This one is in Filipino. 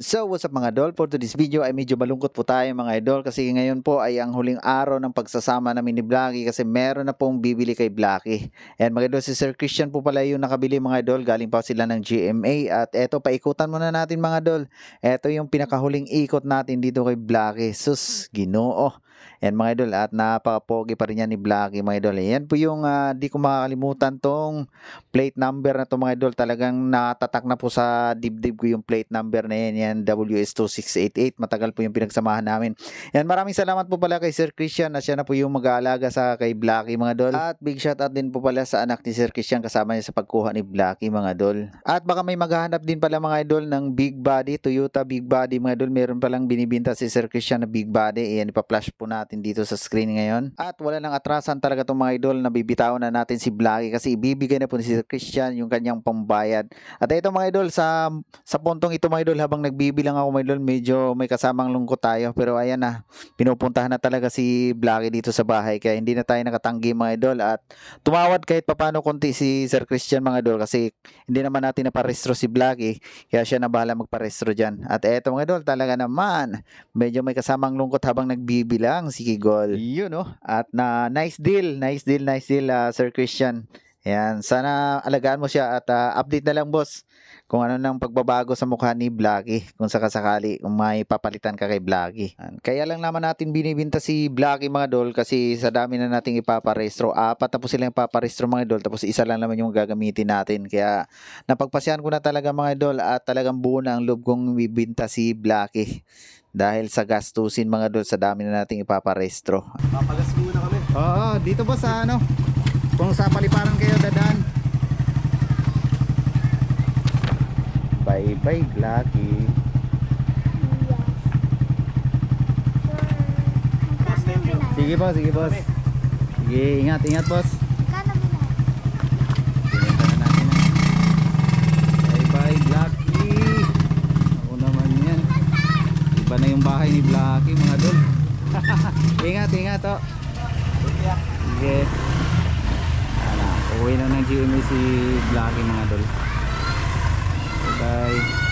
So what's up mga idol? For today's video ay medyo malungkot po tayo mga idol kasi ngayon po ay ang huling araw ng pagsasama namin ni Blacky kasi meron na pong bibili kay Blacky. And mga idol si Sir Christian po pala yung nakabili mga idol. Galing pa sila ng GMA at eto paikutan muna natin mga idol. Eto yung pinakahuling ikot natin dito kay Blacky. Sus, ginoo. And mga idol at napaka-pogi pa rin yan ni Blacky mga idol. Yan po yung ah, di ko makakalimutan tong plate number na to mga idol. Talagang natatak na po sa dibdib ko yung plate number na yan. Yan WS2688. Matagal po yung pinagsamahan namin. Yan maraming salamat po pala kay Sir Christian na siya na po yung mag-aalaga sa kay Blacky mga idol. At big shout out din po pala sa anak ni Sir Christian kasama niya sa pagkuha ni Blacky mga idol. At baka may maghahanap din pala mga idol ng big body, Toyota big body mga idol. Meron palang binibinta si Sir Christian na big body. Yan ipa-flash po natin dito sa screen ngayon. At wala nang atrasan talaga itong mga idol na bibitawan na natin si Blacky kasi ibibigay na po ni Sir Christian yung kanyang pambayad. At ito mga idol sa sa puntong ito mga idol habang nagbibilang ako mga idol medyo may kasamang lungkot tayo pero ayan na pinupuntahan na talaga si Blacky dito sa bahay kaya hindi na tayo nakatanggi mga idol at tumawad kahit papano konti si Sir Christian mga idol kasi hindi naman natin naparestro si Blacky kaya siya na bahala magparestro dyan. At eto mga idol talaga naman medyo may kasamang lungkot habang nagbibilang si Kigol. Yun oh. At na nice deal, nice deal, nice deal ah, Sir Christian. Yan, sana alagaan mo siya at ah, update na lang boss kung ano nang pagbabago sa mukha ni Blacky kung sakasakali kung may papalitan ka kay Blacky. Yan. Kaya lang naman natin binibinta si Blacky mga dol kasi sa dami na nating ipaparestro. Apat na po silang ipaparestro mga dol tapos isa lang naman yung gagamitin natin. Kaya napagpasyahan ko na talaga mga dol at talagang buo na ang loob kong bibinta si Blacky. Dahil sa gastusin mga dol sa dami na nating ipaparestro. Papagas muna kami. Oo, dito po sa ano, kung sa paliparan kayo dadaan. Bye bye, you. Sige boss, sige boss. Sige, ingat, ingat boss. Bye bye, Blacky. Ako naman yan. Iba na yung bahay ni Blacky, mga dol. ingat, ingat oh. Sige. Ala, uwi na ng GMA si Blacky mga dol. Bye.